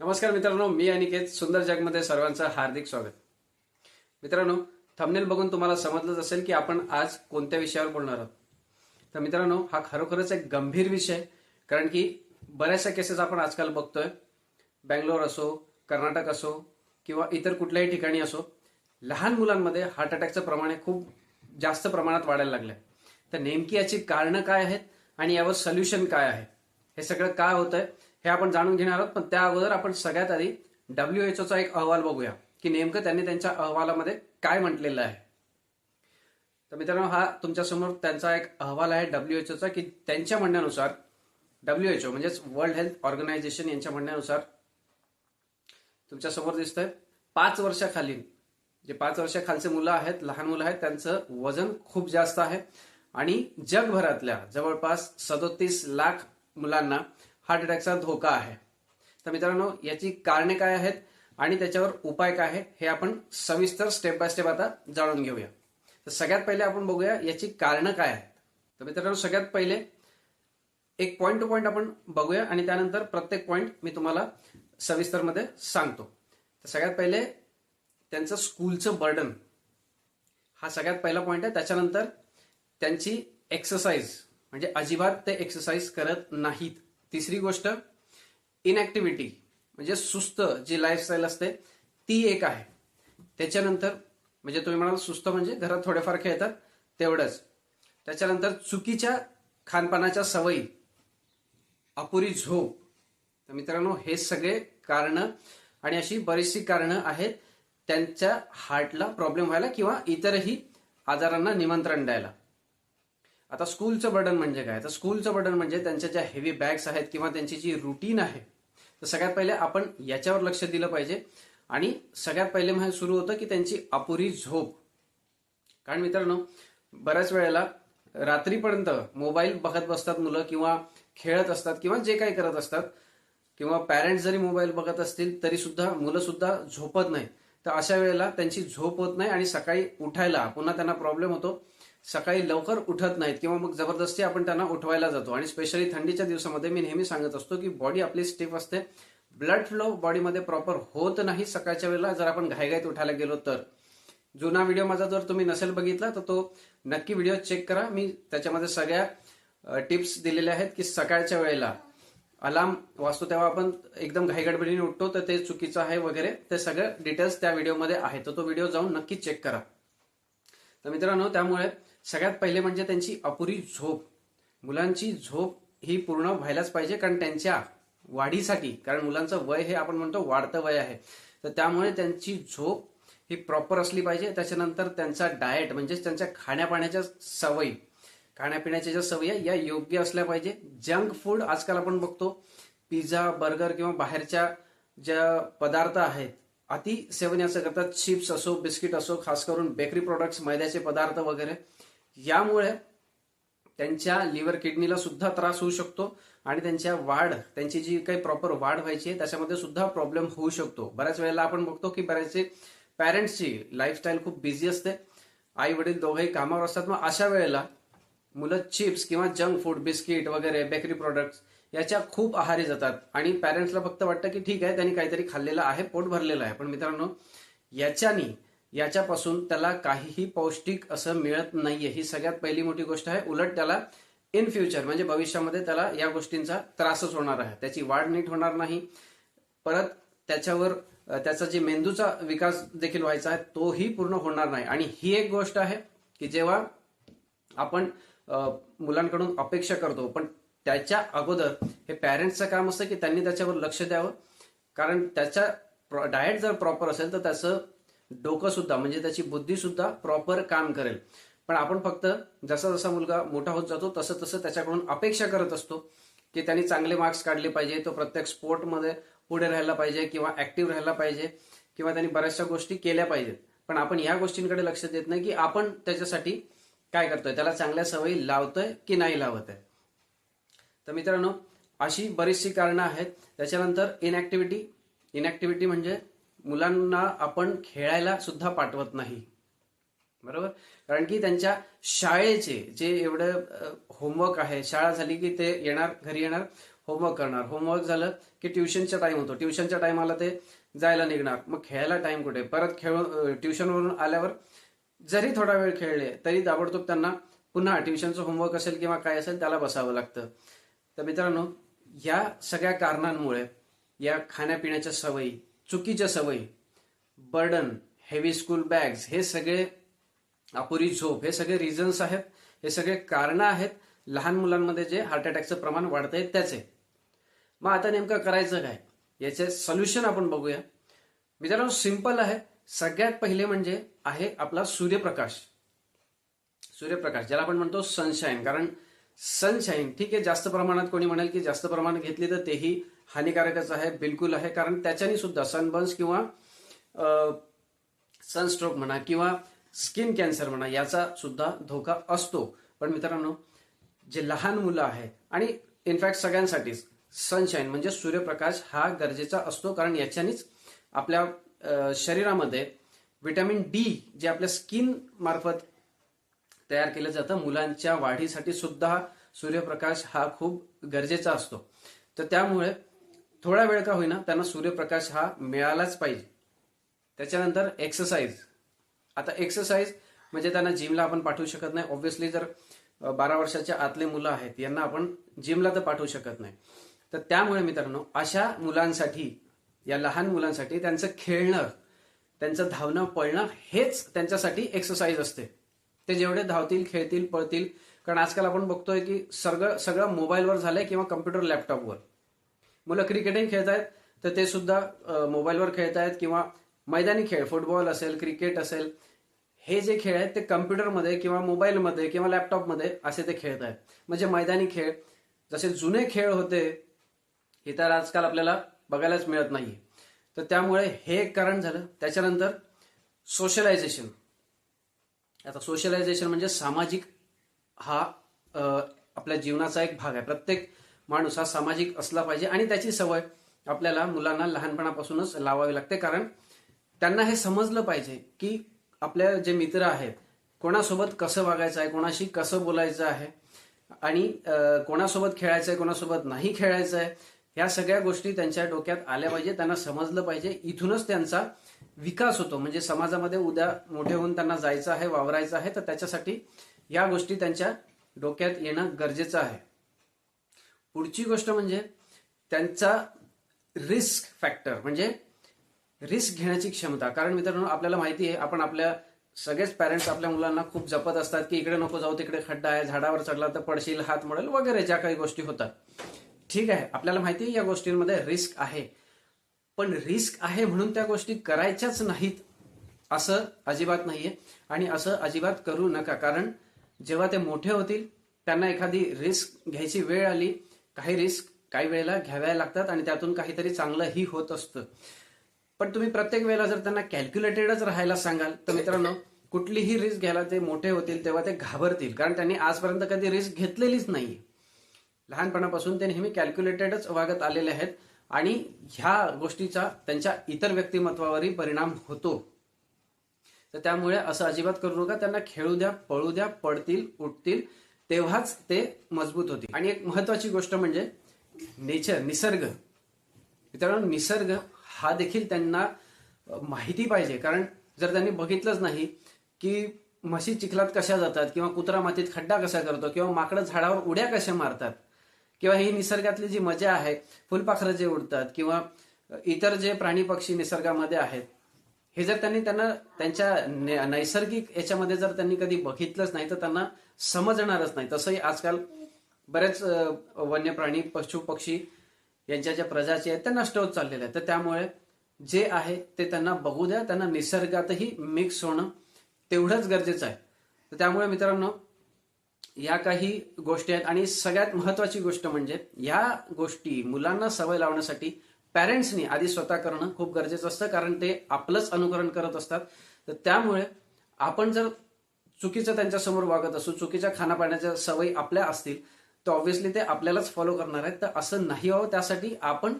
नमस्कार मित्रांनो मी अनिकेत सुंदर जगमध्ये सर्वांचं हार्दिक स्वागत. मित्रांनो थंबनेल बघून तुम्हाला समजलंच असेल की आपण आज कोणत्या विषयावर बोलणार आहोत. तर मित्रांनो हा खरोखरच एक गंभीर विषय कारण की बऱ्याचशा केसेस आपण आजकाल बघतोय. बँगलोर असो कर्नाटक असो किंवा इतर कुठल्याही ठिकाणी असो लहान मुलांमध्ये हार्ट अटॅकचं प्रमाण हे खूप जास्त प्रमाणात वाढायला लागलंय. तर नेमकी याची कारणं काय आहेत आणि यावर सोल्युशन काय आहे? हे सगळं काय होतंय? हे आपण जाणून घेणार आहोत पण त्या अगोदर आपण सगळ्यात आधी डब्ल्यू ओचा एक अहवाल बघूया की नेमकं त्यांनी त्यांच्या अहवालामध्ये काय म्हटलेलं आहे. तर मित्रांनो हा तुमच्यासमोर त्यांचा एक अहवाल आहे डब्ल्यू एच ओचा की त्यांच्या म्हणण्यानुसार डब्ल्यू एच ओ म्हणजेच वर्ल्ड हेल्थ ऑर्गनायझेशन यांच्या म्हणण्यानुसार तुमच्यासमोर दिसतंय पाच वर्षाखाली जे पाच वर्षाखालचे मुलं आहेत लहान मुलं आहेत त्यांचं वजन खूप जास्त आहे. आणि जगभरातल्या जवळपास सदोतीस लाख मुलांना हार्ट अटॅकचा धोका आहे. तर मित्रांनो याची कारणे काय आहेत आणि त्याच्यावर उपाय काय आहे हे आपण सविस्तर स्टेप बाय स्टेप आता जाणून घेऊया. तर सगळ्यात पहिले आपण बघूया याची कारणं काय आहेत. तर मित्रांनो सगळ्यात पहिले एक पॉईंट टू पॉईंट आपण बघूया आणि त्यानंतर प्रत्येक पॉईंट मी तुम्हाला सविस्तरमध्ये सांगतो. तर सगळ्यात पहिले त्यांचं स्कूलचं बर्डन हा सगळ्यात पहिला पॉईंट आहे. त्याच्यानंतर त्यांची एक्सरसाइज म्हणजे अजिबात ते एक्सरसाइज करत नाहीत. तिसरी गोष्ट इनॅक्टिव्हिटी म्हणजे सुस्त जी लाईफस्टाईल असते ती एक आहे. त्याच्यानंतर म्हणजे तुम्ही म्हणाल सुस्त म्हणजे घरात थोडेफार खेळतात तेवढंच. त्याच्यानंतर चुकीच्या खानपानाच्या सवयी अपुरी झोप. तर मित्रांनो हे सगळे कारणं आणि अशी बरीचशी कारणं आहेत त्यांच्या हार्टला प्रॉब्लेम व्हायला किंवा इतरही आजारांना निमंत्रण द्यायला. आता स्कूलचं बर्डन म्हणजे काय? तर स्कूलचं बर्डन म्हणजे त्यांच्या ज्या हेवी बॅग्स आहेत किंवा त्यांची जी रुटीन आहे तर सगळ्यात पहिले आपण याच्यावर लक्ष दिलं पाहिजे. आणि सगळ्यात पहिले म्हणजे सुरू होतं की त्यांची अपुरी झोप. कारण मित्रांनो बऱ्याच वेळेला रात्रीपर्यंत मोबाईल बघत बसतात मुलं किंवा खेळत असतात किंवा जे काही करत असतात किंवा पॅरेंट्स जरी मोबाईल बघत असतील तरी सुद्धा मुलं सुद्धा झोपत नाही तर अशा वेळेला त्यांची झोप होत नाही आणि सकाळी उठायला पुन्हा त्यांना प्रॉब्लेम होतो. सकाळी लवकर उठत नाहीत किंवा मग जबरदस्ती आपण त्यांना उठवायला जातो. आणि स्पेशली थंडीच्या दिवसामध्ये मी नेहमी सांगत असतो की बॉडी आपली स्टिफ असते. ब्लड फ्लो बॉडीमध्ये प्रॉपर होत नाही सकाळच्या वेळेला. जर आपण घाईघाईत उठायला गेलो तर. जुना व्हिडिओ माझा जर तुम्ही नसेल बघितला तर तो नक्की व्हिडिओ चेक करा. मी त्याच्यामध्ये सगळ्या टिप्स दिलेल्या आहेत की सकाळच्या वेळेला अलार्म वाचतो तेव्हा आपण एकदम घाईगडबडीने उठतो तर ते चुकीचं आहे वगैरे. ते सगळं डिटेल्स त्या व्हिडिओमध्ये आहे तर तो व्हिडिओ जाऊन नक्की चेक करा. तर मित्रांनो त्यामुळे सगळ्यात पहिले म्हणजे त्यांची अपुरी झोप. मुलांची झोप ही पूर्ण व्हायलाच पाहिजे कारण त्यांच्या वाढीसाठी कारण मुलांचं वय हे आपण म्हणतो वाढतं वय आहे. तर त्यामुळे त्यांची झोप ही प्रॉपर असली पाहिजे. त्याच्यानंतर त्यांचा डाएट म्हणजेच त्यांच्या खाण्यापाण्याच्या सवयी खाण्यापिण्याच्या ज्या सवयी या योग्य असल्या पाहिजे. जंक फूड आजकाल आपण बघतो पिझ्झा बर्गर किंवा बाहेरच्या ज्या पदार्थ आहेत अति सेवन याचं करतात. चिप्स असो बिस्किट असो खास करून बेकरी प्रोडक्ट्स मैद्याचे पदार्थ वगैरे. यामुळे त्यांच्या लिव्हर किडनीला सुद्धा त्रास होऊ शकतो आणि त्यांच्या वाढ त्यांची जी काही प्रॉपर वाढ व्हायची आहे त्याच्यामध्ये सुद्धा प्रॉब्लेम होऊ शकतो. बऱ्याच वेळेला आपण बघतो की बऱ्याचशे पॅरेंट्सची लाईफस्टाईल खूप बिझी असते. आई वडील दोघेही कामावर असतात. मग अशा वेळेला मुलं चिप्स किंवा जंक फूड बिस्किट वगैरे बेकरी प्रोडक्ट्स याच्या खूप आहारी जातात. आणि पॅरेंट्सला फक्त वाटतं की ठीक आहे त्यांनी काहीतरी खाल्लेलं आहे पोट भरलेलं आहे. पण मित्रांनो याच्यानी याच्यापासून त्याला काहीही पौष्टिक असं मिळत नाहीये. ही सगळ्यात पहिली मोठी गोष्ट आहे. उलट त्याला इन फ्युचर म्हणजे भविष्यामध्ये त्याला या गोष्टींचा त्रासच होणार आहे. त्याची वाढ नीट होणार नाही. परत त्याच्यावर त्याचा जे मेंदूचा विकास देखील व्हायचा आहे तोही पूर्ण होणार नाही. आणि ही एक गोष्ट आहे की जेव्हा आपण मुलांकडून अपेक्षा करतो पण त्याच्या अगोदर हे पॅरेंट्सचं काम असतं की त्यांनी त्याच्यावर लक्ष द्यावं. कारण त्याच्या डाएट जर प्रॉपर असेल तर त्याचं डोकं सुद्धा म्हणजे त्याची बुद्धी सुद्धा प्रॉपर काम करेल. पण आपण फक्त जसा जसा मुलगा मोठा होत जातो तसं तसं त्याच्याकडून अपेक्षा करत असतो की त्यांनी चांगले मार्क्स काढले पाहिजे तो प्रत्येक स्पोर्टमध्ये पुढे राहायला पाहिजे किंवा ऍक्टिव्ह राहायला पाहिजे किंवा त्यांनी बऱ्याचशा गोष्टी केल्या पाहिजेत. पण आपण या गोष्टींकडे लक्ष देत नाही की आपण त्याच्यासाठी काय करतोय त्याला चांगल्या सवयी लावतोय की नाही लावत आहे तर मित्रांनो अशी बरीचशी कारणं आहेत. त्याच्यानंतर इनऍक्टिव्हिटी इनऍक्टिव्हिटी म्हणजे मुलांना आपण खेळायला सुद्धा पाठवत नाही. बरोबर? कारण की त्यांच्या शाळेचे जे एवढं होमवर्क आहे शाळा झाली की ते येणार घरी येणार होमवर्क करणार. होमवर्क झालं की ट्युशनचा टाइम होतो. ट्युशनच्या टाइमाला ते जायला निघणार. मग खेळायला टाइम कुठे? परत खेळून ट्युशनवरून आल्यावर जरी थोडा वेळ खेळले तरी ताबडतोब त्यांना पुन्हा ट्युशनचं होमवर्क असेल किंवा काय असेल त्याला बसावं लागतं. तर मित्रांनो या सगळ्या कारणांमुळे या खाण्यापिण्याच्या सवयी चुकीच्या सवयी बर्डन हेवी स्कूल बॅग्स हे सगळे अपुरी झोप हे सगळे रिझन्स आहेत हे सगळे कारणं आहेत. लहान मुलांमध्ये जे हार्ट अटॅकचं प्रमाण वाढत आहे त्याचे. मग आता नेमकं करायचं काय? याचे सोल्युशन आपण बघूया. मित्रांनो सिंपल आहे. सगळ्यात पहिले म्हणजे आहे आपला सूर्यप्रकाश. सूर्यप्रकाश ज्याला आपण म्हणतो सनशाईन कारण सनशाईन ठीक आहे जास्त प्रमाणात कोणी म्हणेल की जास्त प्रमाणात घेतली तर तेही हानिकारकच आहे बिलकुल आहे. कारण त्याच्याने सुद्धा सनबर्न्स किंवा सनस्ट्रोक म्हणा किंवा स्किन कॅन्सर म्हणा याचा सुद्धा धोका असतो. पण मित्रांनो जे लहान मुलं आहे आणि इनफॅक्ट सगळ्यांसाठीच सनशाईन म्हणजे सूर्यप्रकाश हा गरजेचा असतो. कारण याच्यानेच आपल्या शरीरामध्ये विटॅमिन डी जे आपल्या स्किन मार्फत तयार केलं जातं मुलांच्या वाढीसाठी सुद्धा सूर्यप्रकाश हा खूप गरजेचा असतो. तर त्यामुळे थोडा वेळ का होईना त्यांना सूर्यप्रकाश हा मिळालाच पाहिजे. त्याच्यानंतर एक्सरसाइज आता एक्सरसाइज म्हणजे त्यांना जिमला आपण पाठवू शकत नाही. ऑब्व्हियसली जर बारा वर्षाच्या आतले मुलं आहेत यांना आपण जिमला तर पाठवू शकत नाही. तर त्यामुळे मित्रांनो अशा मुलांसाठी या लहान मुलांसाठी त्यांचं खेळणं त्यांचं धावणं पळणं हेच त्यांच्यासाठी एक्सरसाइज असते. ते जेवढे धावतील खेळतील पळतील कारण आजकाल आपण बघतोय की सगळं सगळं मोबाईलवर झालंय किंवा कम्प्युटर लॅपटॉपवर मुलं क्रिकेटही खेळत आहेत तर ते सुद्धा मोबाईलवर मोबाईलवर खेळतायत किंवा मैदानी खेळ फुटबॉल असेल क्रिकेट असेल हे जे खेळ आहेत ते कम्प्युटरमध्ये किंवा मोबाईलमध्ये किंवा लॅपटॉपमध्ये असे ते खेळत आहेत. म्हणजे मैदानी खेळ जसे जुने खेळ होते हे तर आजकाल आपल्याला बघायलाच मिळत नाही तर त्यामुळे हे एक कारण झालं. त्याच्यानंतर सोशलायझेशन आता सोशलायझेशन म्हणजे सामाजिक हा आपल्या जीवनाचा एक भाग आहे. प्रत्येक माणूस हा सामाजिक असला पाहिजे आणि त्याची सवय आपल्याला मुलांना लहानपणापासूनच लावावी लागते. कारण त्यांना हे समजलं पाहिजे की आपल्या जे मित्र आहेत कोणासोबत कसं वागायचं आहे कोणाशी कसं बोलायचं आहे आणि कोणासोबत खेळायचं आहे कोणासोबत नाही खेळायचं आहे ह्या सगळ्या गोष्टी त्यांच्या डोक्यात आल्या पाहिजे. त्यांना समजलं पाहिजे. इथूनच त्यांचा विकास होतो. म्हणजे समाजामध्ये उद्या मोठे होऊन त्यांना जायचं आहे वावरायचं आहे तर त्याच्यासाठी या गोष्टी त्यांच्या डोक्यात येणं गरजेचं आहे. पुढची गोष्ट म्हणजे त्यांचा रिस्क फॅक्टर म्हणजे रिस्क घेण्याची क्षमता. कारण मित्रांनो आपल्याला माहिती आहे आपण आपल्या सगळेच पॅरेंट्स आपल्या मुलांना खूप जपत असतात की इकडे नको जाऊ तिकडे खड्डा आहे झाडावर चढला तर पडशील हात मोडेल वगैरे ज्या काही गोष्टी होतात. ठीक आहे आपल्याला माहिती आहे या गोष्टींमध्ये रिस्क आहे. पण रिस्क आहे म्हणून त्या गोष्टी करायच्याच नाहीत असं अजिबात नाहीये. आणि असं अजिबात करू नका कारण जेव्हा ते मोठे होतील त्यांना एखादी रिस्क घ्यायची वेळ आली काही रिस्क काही वेळेला घ्याव्या लागतात आणि त्यातून काहीतरी चांगलंही होत असतं. पण तुम्ही प्रत्येक वेळेला जर त्यांना कॅल्क्युलेटेडच राहायला सांगाल तर मित्रांनो कुठलीही रिस्क घ्यायला ते मोठे होतील तेव्हा ते घाबरतील. कारण त्यांनी आजपर्यंत कधी रिस्क घेतलेलीच नाही लहानपणापासून ते नेहमी कॅल्क्युलेटेडच वागत आलेले आहेत आणि ह्या गोष्टीचा त्यांच्या इतर व्यक्तिमत्वावरही परिणाम होतो. तर त्यामुळे असं अजिबात करू नका. त्यांना खेळू द्या पळू द्या पडतील उठतील. तेव्हाच ते मजबूत होते. आणि एक महत्वाची गोष्ट म्हणजे नेचर निसर्ग. मित्रांनो निसर्ग हा देखील त्यांना माहिती पाहिजे. कारण जर त्यांनी बघितलंच नाही की म्हशी चिखलात कशा जातात किंवा कुत्रा मातीत खड्डा कसा करतो किंवा माकडं झाडावर उड्या कशा मारतात किंवा ही निसर्गातली जी मजा आहे फुलपाखरं जे उडतात किंवा इतर जे प्राणी पक्षी निसर्गामध्ये आहेत हे जर त्यांनी त्यांना त्यांच्या नैसर्गिक याच्यामध्ये जर त्यांनी कधी बघितलंच नाही तर त्यांना समजणारच नाही. तसंही आजकाल बरेच वन्य प्राणी पशु पक्षी यांच्या ज्या प्रजाती आहेत त्या नष्ट होत चाललेल्या आहेत. तर त्यामुळे जे आहे ते त्यांना बघू द्या. त्यांना निसर्गातही मिक्स होणं तेवढंच गरजेचं आहे. तर त्यामुळे मित्रांनो या काही गोष्टी आहेत. आणि सगळ्यात महत्वाची गोष्ट म्हणजे या गोष्टी मुलांना सवय लावण्यासाठी पॅरेंट्सनी आधी स्वतः करणं खूप गरजेचं असतं कारण ते आपलंच अनुकरण करत असतात. तर त्यामुळे आपण जर चुकीचं त्यांच्यासमोर वागत असू चुकीच्या खाण्यापाण्याच्या सवयी आपल्या असतील तर ऑब्व्हियसली ते आपल्यालाच फॉलो करणार आहेत. तर असं नाही व्हावं. त्यासाठी आपण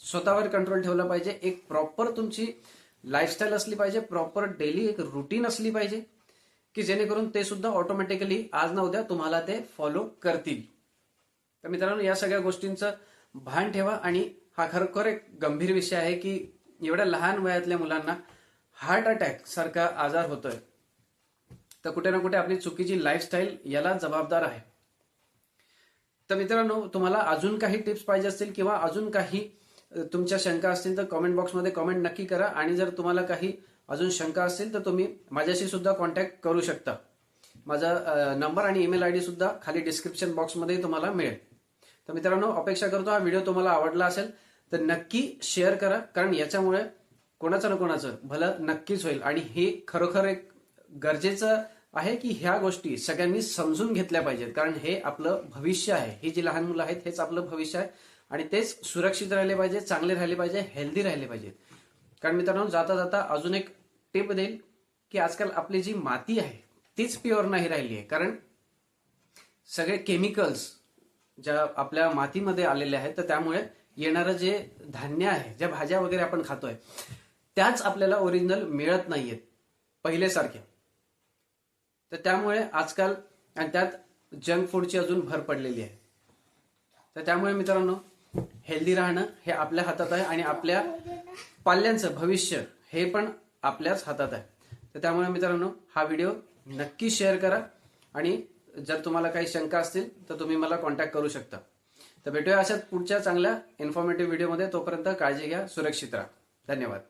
स्वतःवर कंट्रोल ठेवला पाहिजे. एक प्रॉपर तुमची लाईफस्टाईल असली पाहिजे. प्रॉपर डेली एक रुटीन असली पाहिजे की जेणेकरून ते सुद्धा ऑटोमॅटिकली आज ना उद्या तुम्हाला ते फॉलो करतील. तर मित्रांनो या सगळ्या गोष्टींचं भान ठेवा आणि हा खरोखर एक गंभीर विषय आहे की एवढ्या लहान वयातल्या मुलांना हार्ट अटॅक सारखा आजार होतोय. तर कुठे ना कुठे आपली चुकीची लाईफस्टाईल याला जबाबदार आहे. तर मित्रांनो तुम्हाला अजून काही टिप्स पाहिजे असतील किंवा अजून काही तुमच्या शंका असतील तर कमेंट बॉक्समध्ये कमेंट नक्की करा. आणि जर तुम्हाला काही अजून शंका असतील तर तुम्ही माझ्याशी सुद्धा कॉन्टॅक्ट करू शकता. माझा नंबर आणि ईमेल आय डी सुद्धा खाली डिस्क्रिप्शन बॉक्समध्ये तुम्हाला मिळेल. तर मित्रांनो अपेक्षा करतो हा व्हिडिओ तुम्हाला आवडला असेल तर नक्की शेअर करा कारण याच्यामुळे कोणाचं ना कोणाचं भलं नक्कीच होईल. आणि हे खरोखर एक गरजेचं आहे की ह्या गोष्टी सगळ्यांनी समजून घेतल्या पाहिजेत कारण हे आपलं भविष्य आहे. ही जी लहान मुलं आहेत हेच आपलं भविष्य आहे. आणि तेच सुरक्षित राहिले पाहिजे चांगले राहिले पाहिजे हेल्दी राहिले पाहिजेत. कारण मित्रांनो जाता जाता अजून एक टिप देईल की आजकाल आपली जी माती आहे तीच प्युअर नाही राहिली आहे. कारण सगळे केमिकल्स ज्या आपल्या मातीमध्ये आलेल्या आहेत तर त्यामुळे येणारं जे धान्य आहे ज्या भाज्या वगैरे आपण खातोय त्याच आपल्याला ओरिजिनल मिळत नाहीयेत पहिलेसारख्या तर त्यामुळे आजकाल आणि त्यात जंक फूडची अजून भर पडलेली आहे. तर त्यामुळे मित्रांनो हेल्दी राहणं हे आपल्या हातात आहे आणि आपल्या पाल्यांचं भविष्य हे पण आपल्याच हातात आहे. तर त्यामुळे मित्रांनो हा व्हिडिओ नक्की शेअर करा आणि जर तुम्हाला काही शंका असतील तर तुम्ही मला कॉन्टॅक्ट करू शकता. तर भेटूया अशाच पुढच्या चांगल्या इन्फॉर्मेटिव्ह व्हिडिओमध्ये तोपर्यंत काळजी घ्या सुरक्षित राहा. धन्यवाद.